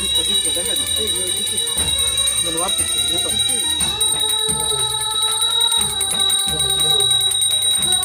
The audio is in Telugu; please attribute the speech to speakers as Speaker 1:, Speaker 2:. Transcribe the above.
Speaker 1: Disco, disco, déjalo. Ay, no, disco. Me lo va a